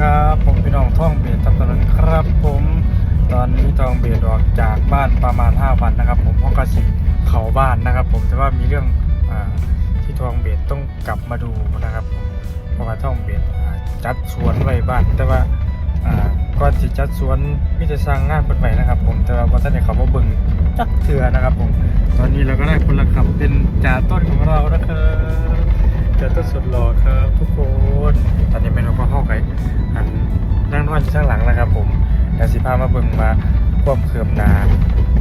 ครับผมพี่น้องท่องเบียดทับถนนครับผมตอนนี้ทองเบียดออกจากบ้านประมาณ 5 วันนะครับ ผมเพราะกระสิเขาบ้านนะครับ ผมแต่ว่ามีเรื่องอที่ทองเบียดต้องกลับมาดูนะครับผมเพราะว่าท่องเบียดจัดสวนไว้บ้าน แต่ว่าก่อนที่จัดสวนมิจะสร้างงานเปิดใหม่นะครับ ผมแต่ว่าพอท่านเนี่ยเขามาบิ่งจักเถื่อนะครับ ผมตอนนี้เราก็ได้คนละขับเป็นจ่าต้นของเรา ต้นสุดหล่อครับทุกคนตอนนี้เมนูก็เข้าไปหันนั่งนอนอยู่ข้างหลังนะครับ ผมเดี๋ยวสิพามาเบิ่งมาควบเคืมนา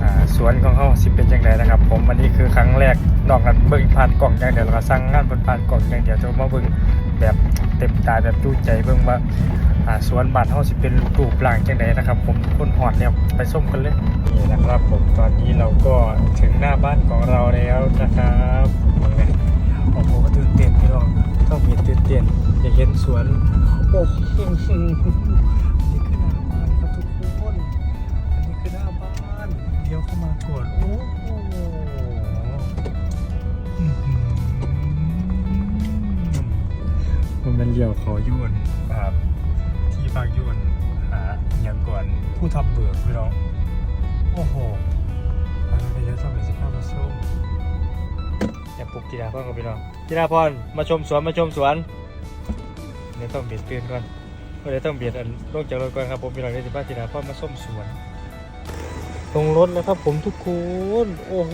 อ่าสวนของเขาสิเป็นยังไงนะครับ ผมวันนี้คือครั้งแรกนอกนั้นเบิ่งผ่านกล่องอย่างเดียวแล้วก็สั่งงานบนผ่านกล่องอย่างเดียวจะมาเบิ่งแบบเต็มตาแบบจูใจเบิ่งว่าอ่าสวนบ้านเขาสิเป็นรูปร่างจังไดนะครับ ผมคนหอดเนี่ยไปส้มกันเลยนี่นะครับ ผมตอนนี้เราก็ถึงหน้าบ้านของเราแล้วนะครับ สวนโอ้โหนี่คือหน้าบ้านครับทุกคนอันนี้คือหน้าบ้านเดี๋ยวเข้ามาก่อนโอ้โหอื้อหือมันเป็นเลี้ยวเขายวนครับที่ภาคยวนหาอหย่างก่อนผู้ทำเบิกพี่น้องโอ้โหอันนี้เดี๋ยวต้องไปสิบห้ามาส้มอย่าปลุกกีฬาพ่อกับพี่น้องกีฬาพรมาชมสวนมาชมสวนเดี๋ยวต้องเบียดตื่นก่อนเดี๋ยวต้องเบียดอันลงจากรถก่อนครับผมพี่น้องเดี๋ยวจะพากีฬาพ่อมาส้มสวนตรงรถแล้วครับผมทุกคนโอ้โห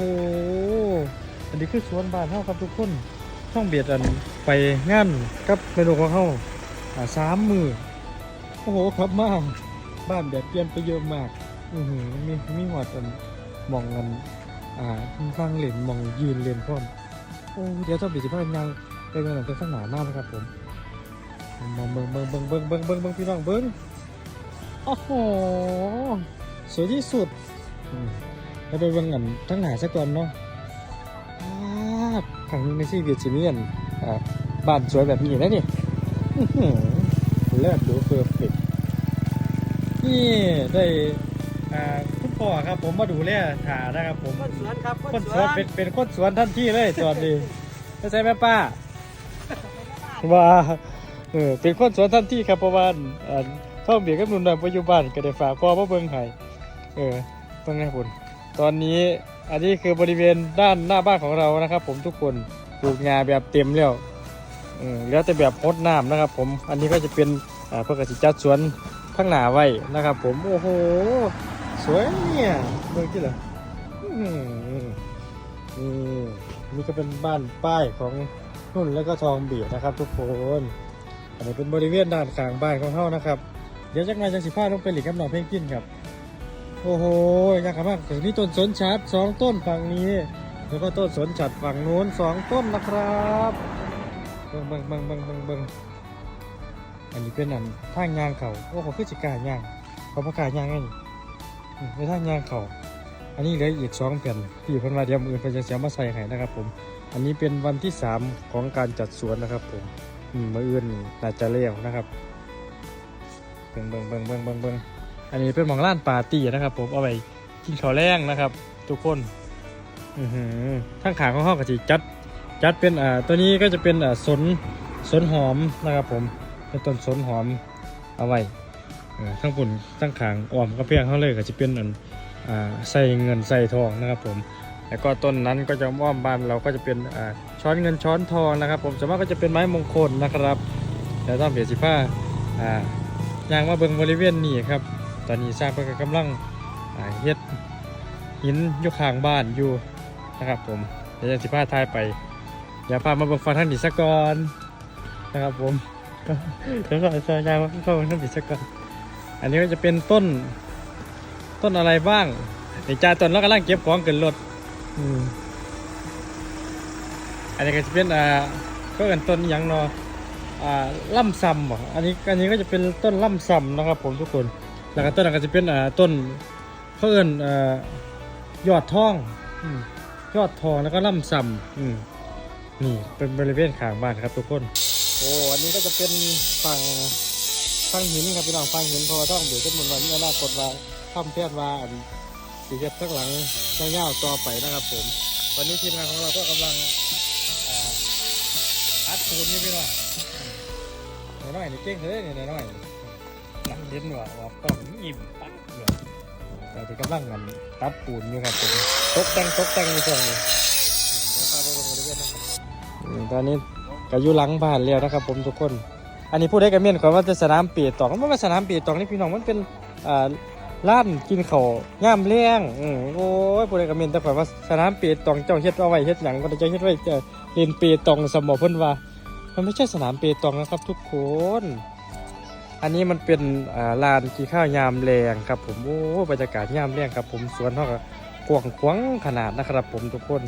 อันนี้คือสวนบ้านเฮาครับทุกคนต้องเบียดอันไปงานกับเมนูของเฮาอ่าสามมือโอ้โหครับมากบ้านแบบเปลี่ยนไปเยอะมากอือหือมีมีหอดอันมองกันอ่าฟังเหรียญมองยืนเรียนพร้อมโอ้เดี๋ยวต้องปิดสิบห้ายังไปเงินหลังจากข้างหนามากนะครับผม มองเบิ้งเบิ้งเบิ้งเบิ้งเบิ้งเบิ้งเบิ้งพี่น้องเบิ้งโอ้โหสวยที่สุดอืมแล้วไปเบิ้งกันทั้งหนาซะก่อนเนาะอ้าวครั้งนี้ในชีวิตชีวิตอ่าบ้านสวยแบบนี้นะนี่เลิศดูเพอร์เฟกต์นี่ได้คุณพ่อครับผมมาดูแลถ่านะครับผมคนสวนครับคนสวนเป็นเป็นคนสวนทันที่เลยตอนนี้ไม่ใช่แม่ป้าว่า เออเป็นคนสวนทันที่ครับเพราะว่าอันท่องเบียกับหนุ่นหน่อยปัจจุบันก็ได้ฝากพ่อมาเบิ่งให้เออต้องไงคุณตอนนี้อันนี้คือบริเวณด้านหน้าบ้านของเรานะครับ ผมทุกคนปลูกงาแบบเต็มแล้วเออแล้วแต่แบบพดน้ำนะครับ ผมอันนี้ก็จะเป็นอ่าเพื่อกสิจัดสวนข้างหน้าไว้นะครับ ผมโอ้โหสวยเนี่ยเบิ่งที่เหรออืมนี่นี่ก็เป็นบ้านป้ายของนุ่นแล้วก็ทองเบียดนะครับทุกคน อันนี้เป็นบริเวณด้านข้างบ้านของเขานะครับ เดี๋ยวจากนั้นจะสิพาลงไปหลีกกับหนองเพลงกินครับ โอ้โหยากมากแต่นี่ต้นสนชัดสองต้นฝั่งนี้ แล้วก็ต้นสนชัดฝั่งนู้นสองต้นนะครับเบิ่งเบิ่งเบิ่งเบิ่งเบิ่งเบิ่งอันนี้เป็นอันทางยางเขาโอ้โหคือจิกายางเขาประกล้ายางไงนี่นี่เป็นทางยางเขาอันนี้เหลืออีกสองแผ่นที่เพิ่นว่าเดี๋ยวมือเพิ่นจะเสียมาใส่ให้นะครับผม อันนี้เป็นวันที่สามของการจัดสวนนะครับผม มมืออื่นน่าจะเลี้ยวนะครับเบิ่งเบิ่งเบิ่งเบิ่งเบิ่งเบิ่งอันนี้เป็นหมองร้านปาร์ตี้นะครับ ผมเอาไปกินข้าวแรงนะครับ ทุกคนอือหือทั้งขาของห้องกะจิจัดจัดเป็นอ่าตัวนี้ก็จะเป็นอ่าสนสนหอมนะครับ ผมเป็นต้นสนหอมเอาไว้ทั้งปุ่นทั้งขางอ้อมกระเพียงเขาเลยก็จะเป็นอันอ่าใส่เงินใส่ทองนะครับ ผม แล้วก็ต้นนั้นก็จะอ้อมบ้านเราก็จะเป็นช้อนเงินช้อนทองนะครับ ผมส่วนมากก็จะเป็นไม้มงคลนะครับแล้วต้องเบียดสิผ้าอ่ายางมาเบิงบริเวณนี้ครับ ตอนนี้สร้างเพื่อกำลังเฮ็ดหินอยู่ข้างบ้านอยู่นะครับผมเดี๋ยวจะสิผ้าทายไปเดี๋ยวพามาเบิงฟังท่านดีสักก่อนนะครับผมเดี๋ยวก่อนจะยางมาฟังท่านดีสักก่อนอันนี้ก็จะเป็นต้นต้นอะไรบ้างไอ้จ่าต้นแล้วกำลังเก็บของขึ้นรถ อันนี้ก็จะเป็นอ่าก็เป็นต้นยังเนาะอ่าล่ำซำบ่อันนี้อันนี้ก็จะเป็นต้นล่ำซำนะครับ ผมทุกคน แล้วก็ต้นนั้นก็จะเป็นอ่าต้นเขาเอินอ่ายอดทองอยอดทองแล้วก็ล่ำซำนี่เป็นบริเวณข้างบ้านครับทุกคน โอ้อันนี้ก็จะเป็นฝั่งฟังหินครับพี่น้องฟังหินพอต้องเดี๋ยวจะมันวันนี้อนาคตว่าทำเพียรว่าอัน สีเฮ็ดข้างหลังยาวต่อไปนะครับผมวันนี้ทีมงานของเราก็กำลังอัดปูนนี่พี่น้องน้อยๆนี่เก่งเลยนี่น้อยหนังเย็นว่าออกกล้องอิ่มปั๊บเลยแต่ที่กำลังกันตับปูนอยู่ครับผมตกแต่งตกแต่งในช่วงนี้ตอนนี้ก็อยู่หลังบ้านแล้วนะครับ ผมทุกคน อันนี้พูดได้กันเมียนก่อนว่าจะสนามปีตองมันเป็นสนามปีตองนี่พี่น้องมันเป็นอ่า ร้านกินข้าวย่ามเลี้ยงอืมโอ้ยพูดได้กันเมนแต่ก่อนว่าสนามปีตองเจ้าเฮ็ดเอาไว้เฮ็ดหยังก็จะเฮ็ดไว้จะเรียนปีตองสมอเพิ่นว่า มันไม่ใช่สนามเปตองนะครับทุกคน อันนี้มันเป็นอ่าลานกีข้าวยามแรงครับผมโอ้บรรยากาศยามแรงครับผมสวนเท่ากับกว้างขวางขนาดนะครับผมทุกคน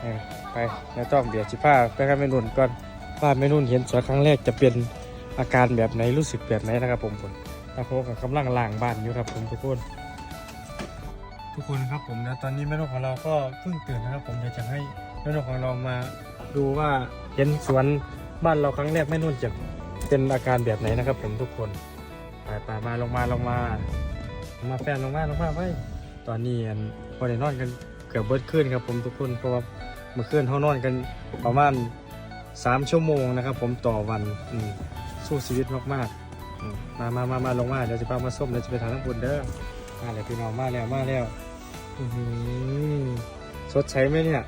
เออไปในต้องเบียร์สิผ้าไปกันเมนุนก่อนว่าเมนุนเห็นสวนครั้งแรกจะเป็นอาการแบบไหนรู้สึกแบบไหนนะครับผมผม ตาโคกับกำลังล่างบ้านอยู่ครับผมทุกคน ทุกคนครับผมนะตอนนี้แม่นกของเราก็เพิ่งตื่นนะครับ ผมเดี๋ยวจะให้แม่นกของเรามาดูว่าเห็นสวนบ้านเราครั้งแรกแม่นุ่นจะเป็นอาการแบบไหนนะครับ ผมทุกคนไปไปมาลงมาลงมาลงมาแฟนลงมาลงมาไว้ตอนนี้อันพอได้นอนกันเกือบเบิดขึ้นครับ ผมทุกคนเพราะว่าเมื่อคืนเขานอนกันประมาณสามชั่วโมงนะครับ ผมต่อวันสู้ชีวิตมากๆ มามามามาลงมาเดี๋ยวจะพามาส้มเดี๋ยวจะไปทางน้ำบุญเด้อมาเลยพี่น้องมาแล้วมาแล้วอือหือสดใสไหมเนี่ย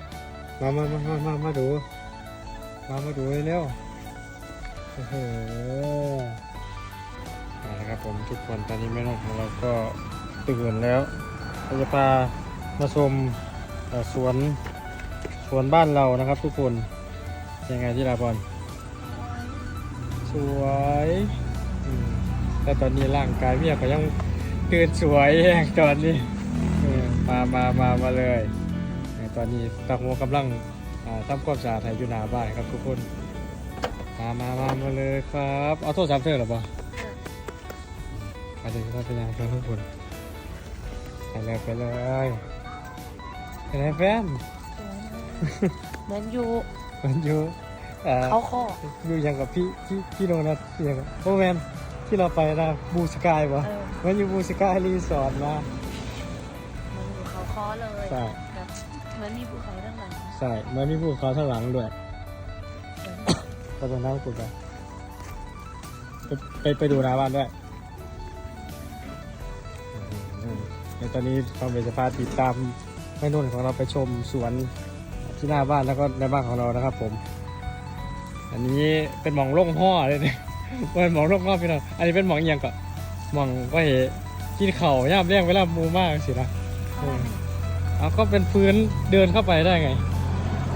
มามามามามามาดู มามาดูเร็วโอ้โหเอาละครับผมทุกคนตอนนี้แม่นกของเราก็ตื่นแล้วเราจะพามาชมสวนสวนบ้านเรานะครับ ทุกคนยังไงที่ลาบอลสวย แต่ตอนนี้ร่างกายเมียก็ยังตื่นสวยแห่งตอนนี้เออมามามามาเลยเออตอนนี้ตาหัวกำลังอ่าทำความสะอาดให้อยู่หน้าบ้านครับทุกคน มามามามาเลยครับ เอาโทรศัพท์เธอหรอปะไปเลยครับเป็นยังไงครับทุกคนไปเลยไปเลยไปเลยแฟนเหมือนอยู่มันอยู่อ่า เขาข้ออยู่อย่างกับพี่พี่พี่โดนัทอย่างกับโอแมนที่เราไปนะบูสกายปะเออมันอยู่บูสกายรีสอร์ทนะเหมันอยู่เขาข้อเลยใช่แบบเหมือนมีภูเขาด้านหลังใช่มันมีภูเขาข้างหลังด้วยก็จะนั่งคุยกันไปไปไปดูหน้าบ้านด้วยอืมในตอนนี้ความเป็นจะพาติดตามแม่นุ่นของเราไปชมสวนที่หน้าบ้านแล้วก็ในบ้านของเรานะครับผม อันนี้เป็นหมองล่งห่อเลยเนี่ยเป็นหมองล่งห่อพี่น้องอันนี้เป็นหมองอหย่างก็หมองก็เห็นกินเข่าวย่ามเลี้ยงเวลามูมากสินะเข้าไปเอาก็เป็นพื้นเดินเข้าไปได้ไง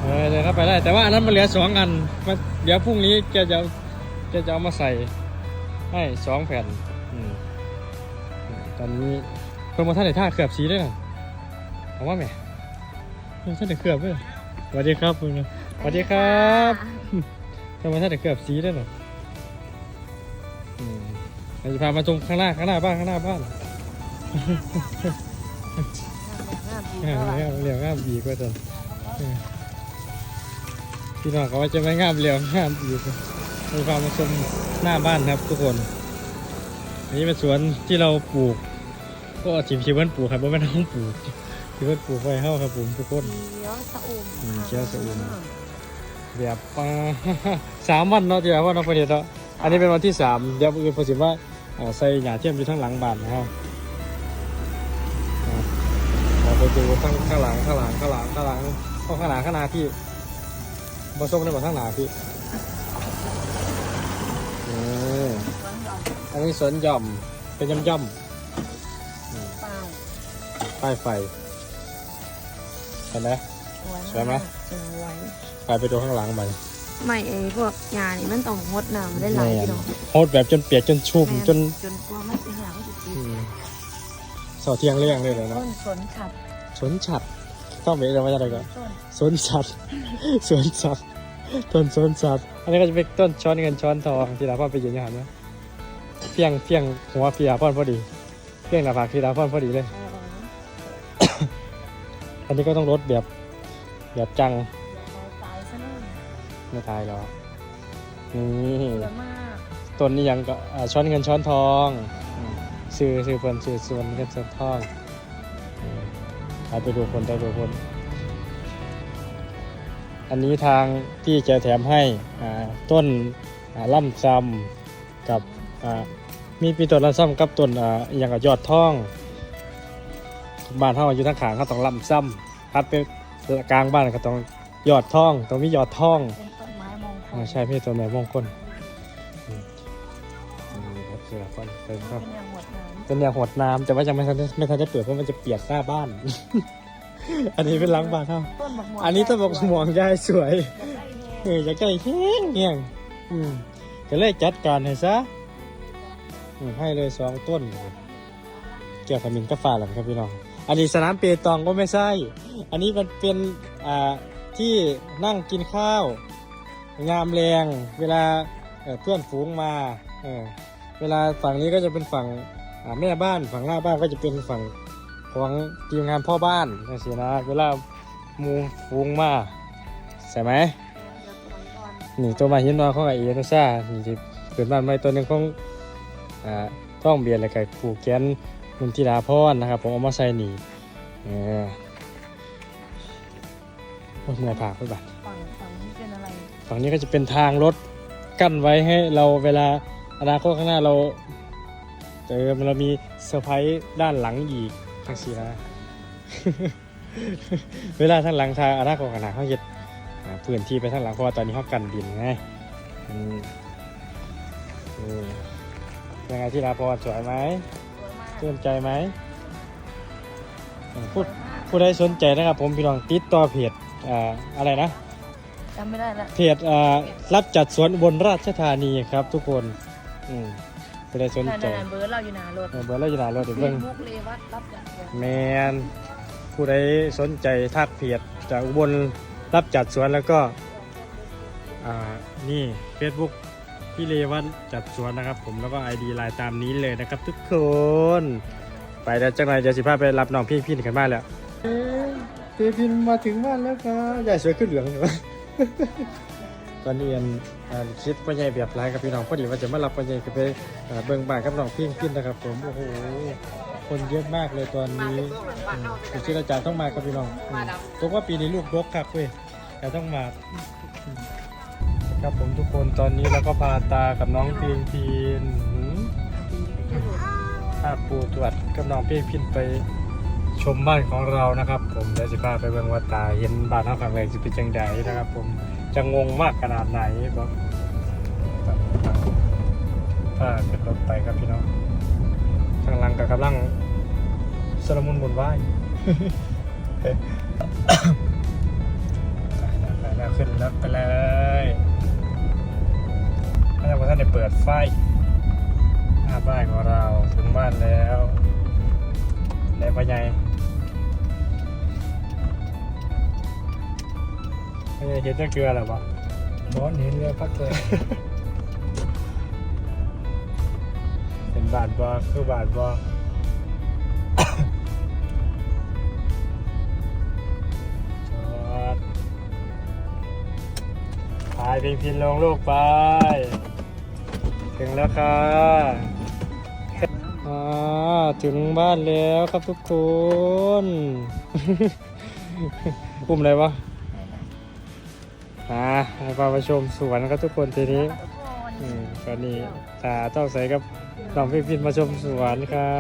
เออเดินเข้าไปได้ แต่ว่าอันนั้นมันเหลือสองอันมันเดี๋ยวพรุ่งนี้แกจะแกจะเอามาใส่ให้สองแผ่นอืมอืมตอนนี้เพิ่มมาท่านไหนท่าเขือบสีด้วยนะเอาว่าไหมเพิ่มท่านไหนเขือบด้วยสวัสดีครับคุณสวัสดีครับ เพิ่มมาท่านไหนเขือบสีด้วยนะอืมเราจะพามาชมข้างหน้าข้างหน้าบ้านข้างหน้าบ้านงามดีงามเท่าไหร่เหลียวงามอีกว่าจันเออพี่น้องเขาว่าจะไม่งามเหลียวงามอีกเราพามาชมหน้าบ้านครับทุกคนอันนี้เป็นสวนที่เราปลูก ก็จิมชิเบิ้นปลูกครับเพราะไม่ต้องปลูกชิเบิ้นปลูกไว้เข้าครับผมทุกคนเขียวสะอุ่มอืมเขียวสะอุ่ม แบบอ่าสามวันเนาะที่ว่าน้องประเดี๋ยวเนาะอันนี้เป็นวันที่สามเดี๋ยวอื่นพอสิว่าอ่าใส่หญ้าเทียมอยู่ทั้งหลังบ้านนะครับอ่าเราไปดูข้างข้างหลังข้างหลังข้างหลังข้างหลังข้างข้างหลังข้างหน้าพี่บอส่งได้บอกข้างหน้าพี่อืมอันนี้สวนหย่อมเป็นย่อมย่อมๆอืมเปล่าป้ายไฟเห็นไหม สวยไหม สวยไปไปดูข้างหลังไปไม่ไอ้พวกยานี่มันต้องงดน้ำได้หลายพี่น้องโฮดแบบจนเปียกจนชุ่มจนจนกลัวมันเป็นหลังสุดอืมสอเที่ยงเรื่องเลยเลยต้เนาะนสนขัดสวนฉัดต้องไปเรียกว่าอะไรก่อนต้นสวนฉัด สวนฉัดต้นสวนฉัดอันนี้ก็จะเป็นต้นช้อนเงินช้อนทองที่ดาพ่อไปยืนอย่างนั้นนะเพียงเพียงหัวพี่ดาพ่อพอดี เพียงหน้าผากพี่ดาพ่อพอดีเลยเอออันนี้ก็ต้องลดแบบ แบบจังเอาตายซะเลยไม่ตายหรอกนี่สวยมากต้นนี้ยังก็อ่าช้อนเงินช้อนทองอืมซื้อซื้อเพิ่นซื้อส่วนเงินส่วนทองอืมเอาไปดูคนไปดูคน อันนี้ทางที่จะแถมให้อ่าต้นอ่าล่ำซำกับอ่ามีปีต้นละซ้ำกับต้นอ่าอหย่างกับยอดท่องบ้านเฮาอยู่ทางขางเขาต้องลำซ้ำพัดไป กลางบ้านก็ต้องยอดท่องต้องมียอดท่องเป็นต้นไม้มงคลอ่าใช่พี่ต้นไม้มงคลอืมนี่ครับคือละคนเป็นครับ เป็นอย่างหมดน้เป็นแนวหดน้ำแต่ว่ายังไม่ทันได้ไม่ทันได้เปิดเพราะมันจะเปียกหน้าบ้าน อันนี้เป็นหล้างบ้านเท่าต้นบักหมวอันนี้ต้องบอกหมองยายสวยอยากได้แฮงเอออยากได้แห้งแห้งอืมก็เลยจัดการให้ซะอืมให้เลยสองต้น เกี่ยวกับมินก็ฟ้าหลังครับพี่น้อง อันนี้สนามเปตองก็ไม่ใช่ อันนี้มันเป็นที่นั่งกินข้าว งามแรงเวลาเพื่อนฝูงมาเวลาฝั่งนี้ก็จะเป็นฝั่งแม่บ้านฝั่งหน้าบ้านก็จะเป็นฝั่งของทีมงานพ่อบ้านนั่นสินะเวลามูฝูงมาใช่ไหมนี่ตัวมาหินนอนของไอเอนุซ่านี่ที่เกิดบ้านใหม่ตัวหนึ่งของอ่าท้องเบียร์อะไรกับผูกแขน นุ่นธิดาพรนะครับ ผมเอามาใส่นี่เออโอ้ยเมื่อยผากไปบัดฝั่งฝั่งนี้เป็นอะไรฝั่งนี้ก็จะเป็นทางรถกั้นไว้ให้เราเวลาอนาคตข้างหน้าเราเจอเรามีเซอร์ไพรส์ด้านหลังอีกทั้งสี่นะ เวลาทางหลังทางอนาคตข้างหน้าเขาเฮ็ดอ่าพื้นที่ไปทางหลังเพราะว่าตอนนี้เขากันดินไงอืมนี่ยังไงที่ลาพรสวยไหม สวยมากชื่นใจไหมอืมพูดผู้ใดสนใจนะครับผมพี่น้องติดต่อเพจอ่าอะไรนะจำไม่ได้ละเพจอ่ารับจัดสวนอุบนราชธานีครับ ทุกคนอืมผู้ใดสนนั่นใจนั่นเบอร์เราอยู่หนารถเออเบอร์เราอยู่ไหนเราเดี๋ยวเฟเบิ่งซบุ๊กเลวัดรับจัดสวนแมนผู้ใดสนใจทักเพจจากอุบลรับจัดสวนแล้วก็อ่านี่ Facebook พี่เลวันจัดสวนนะครับ ผมแล้วก็ ID ไลน์ตามนี้เลยนะครับ ทุกคน ไปแล้วจังไรเดี๋ยวสิพาไปรับน้องพี่พี่กันบ้านแล้วพี่พินมาถึงบ้านแล้วครับใหญ่สวยขึ้นเหลืองเลยวะตอนนี้อันอ่าคิดว่าใหญ่แบบไรกับพี่น้องพอดีว่าจะมารับว่าใหญ่ก็ไปอ่าเบิ่งบ้านกับน้องพี่พินนะครับผมโอ้โหคนเยอะมากเลยตอนนี้อืมคุณชิราจารย์ต้องมากับพี่น้องอืมตัวว่าปีนี้ลูกดกครับเว้ยแต่ต้องมา ครับผมทุกคนตอนนี้เราก็พาตากับน้องเพียงพินหืมพาปูตรวจกับน้องเพียงพินไปชมบ้านของเรานะครับ ผมเดี๋ยวสิพาไปเบิ่งว่าตาเห็นบ้านเท่าขังแรงจะเป็นจังใดนะครับ ผมจะงงมากขนาดไหนบอกพาขึ้นรถไปครับพี่น้องข้างหลังกับกำลังสลมุนหมุนไหวายไปแล้วขึ้นรถไปเลย ยังไม่ทันได้เปิดไฟหน้าบ้านของเราถึงบ้านแล้วได้ปะไงปะไงเห็นจะเกลือหรอปะบอสเห็นเรือพักเลยเป็นบาทบอคือบาทบอจอดพายพิงพินลงลูกไป ถึงแล้วค่ะอ่าถึงบ้านแล้วครับทุกคนกลุ่มอะไรวะอ่าพาไปชมสวนครับทุกคนทีนี้อืมก็นี่ตาเจ้าใสครับน้องพี่พินมาชมสวนค่ะ